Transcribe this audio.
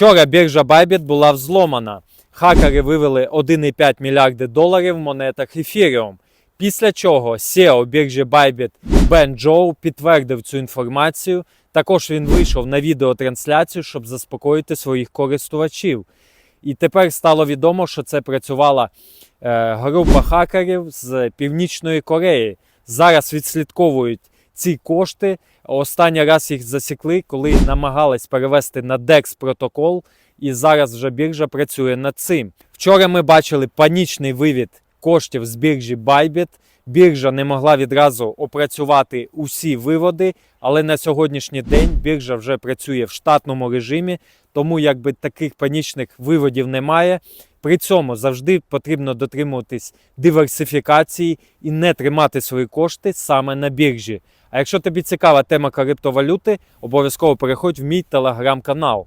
Вчора біржа Bybit була взломана. Хакери вивели 1,5 мільярди доларів в монетах Ethereum. Після чого SEO біржі Bybit Бен Джоу підтвердив цю інформацію. Також він вийшов на відеотрансляцію, щоб заспокоїти своїх користувачів. І тепер стало відомо, що це працювала е, група хакерів з Північної Кореї. Зараз відслідковують ці кошти. Останній раз їх засікли, коли намагались перевести на DEX протокол, і зараз вже біржа працює над цим. Вчора ми бачили панічний вивід коштів з біржі Bybit. Біржа не могла відразу опрацювати усі виводи, але на сьогоднішній день біржа вже працює в штатному режимі, тому якби таких панічних виводів немає. При цьому завжди потрібно дотримуватись диверсифікації і не тримати свої кошти саме на біржі. А якщо тобі цікава тема криптовалюти, обов'язково переходь в мій телеграм-канал.